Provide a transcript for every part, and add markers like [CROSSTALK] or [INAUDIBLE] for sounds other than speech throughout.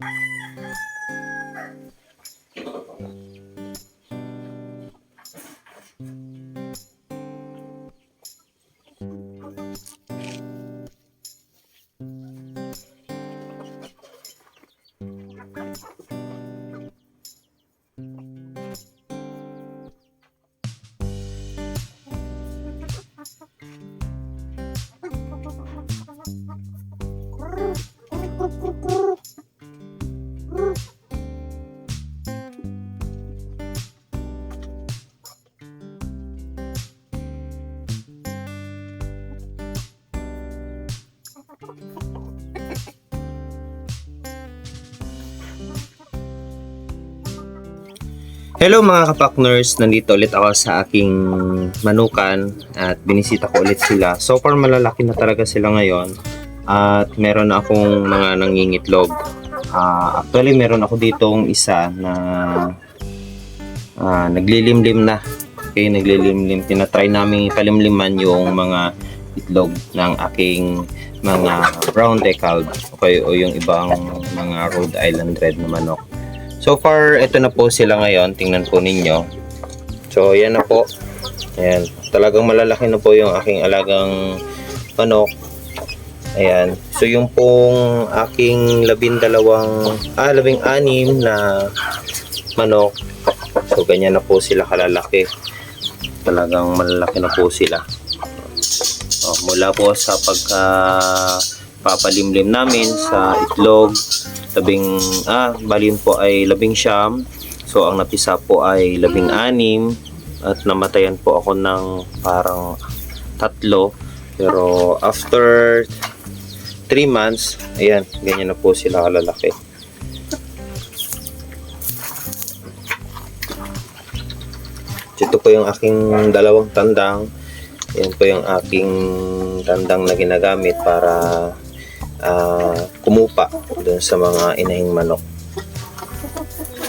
Thank you. Hello mga kapakners, nandito ulit ako sa aking manukan at binisita ko ulit sila. So far malalaki na talaga sila ngayon at meron na akong mga nangingitlog. Ah, actually meron ako ditong isa na ah, naglilimlim na. Okay, naglilimlim. Tinatry namin palimliman yung mga itlog ng aking mga brown decalb okay, o yung ibang mga Rhode Island Red na manok. So far, ito na po sila ngayon. Tingnan po ninyo. So, yan na po. Ayan. Talagang malalaki na po yung aking alagang manok. Ayan. So, yung pong aking labindalawang, ah, labing anim na manok. So, ganyan na po sila kalalaki. Talagang malalaki na po sila. Oh, mula po sa pagka papalimlim namin sa itlog. Labing ah balin po ay labing siyam. So ang napisa po ay labing anim. At namatayan po ako ng parang tatlo. Pero after 3 months ayan ganyan na po sila kalalaki. Ito po yung aking dalawang tandang. Yan po yung aking tandang na ginagamit para ah, kumupa doon sa mga inahing manok.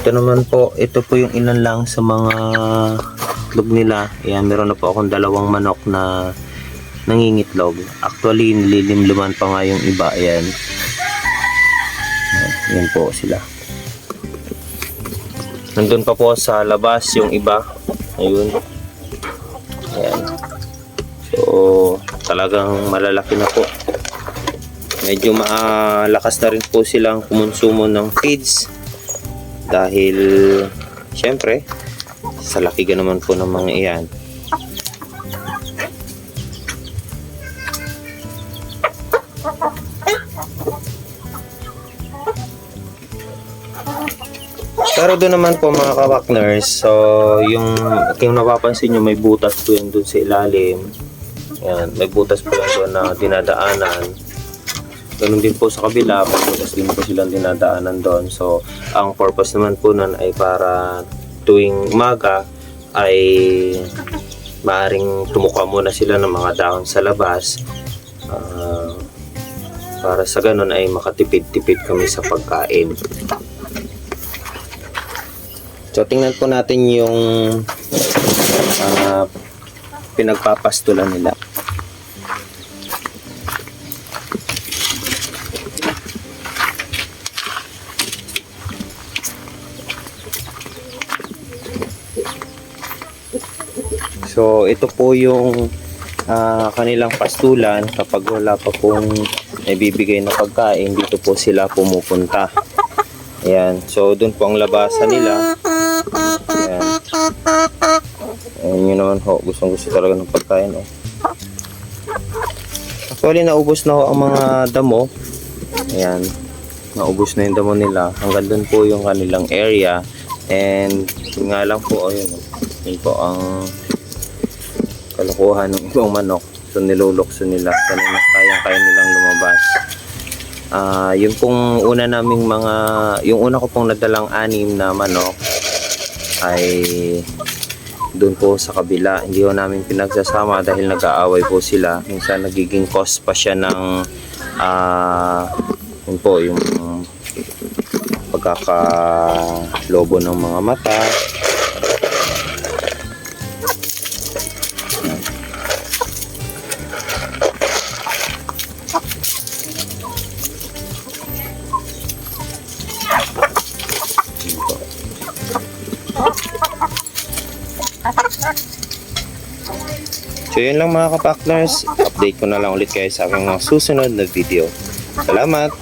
Ito naman po, ito po yung ilan lang sa mga itlog nila. Ayan, meron na po akong dalawang manok na nangingitlog. Actually, nililimluman pa nga yung iba. Ayan, Ayan po sila. Nandun pa po sa labas yung iba. Ayun. Ayan. So, talagang malalaki na po medyo malakas na rin po silang kumonsumo ng feeds. Dahil syempre sa laki ka naman po ng mga iyan. Pero doon naman po mga kabakners so yung kung napapansin nyo may butas po yan doon sa ilalim. Yan, may butas po yan doon na dinadaanan Ganun din po sa kabila, pagbutas din po silang dinadaanan doon. So, ang purpose naman po nun ay para tuwing umaga ay maaring tumuka muna sila ng mga dahon sa labas. Ah, para sa ganun ay makatipid-tipid kami sa pagkain. So, tingnan po natin yung ah, pinagpapastulan nila. So, ito po yung ah, kanilang pastulan kapag wala pa pong ibibigay na pagkain, dito po sila pumupunta. Ayan. So, dun po ang labasan nila. Ayan. Ayan yun naman ho. Gustong gusto talaga ng pagkain. Oh. Actually, naubos na ho ang mga damo. Ayan. Naubos na yung damo nila. Hanggang dun po yung kanilang area. And, yun nga lang po, ayun. Oh. Yun po ang kalukuhan ng [LAUGHS] ibang manok. So nilulukso nila. Kanina kayang-kaya nilang lumabas. Ah, yung pong una naming mga, yung una ko pong nadalang anim na manok ay doon po sa kabila. Hindi ko namin pinagsasama dahil nag-aaway po sila. Minsan nagiging cause pa siya ng ah, yun po, yung pagkakalobo ng mga mata, So yun lang mga kapacklers, update ko na lang ulit kayo sa aking mga susunod na video. Salamat!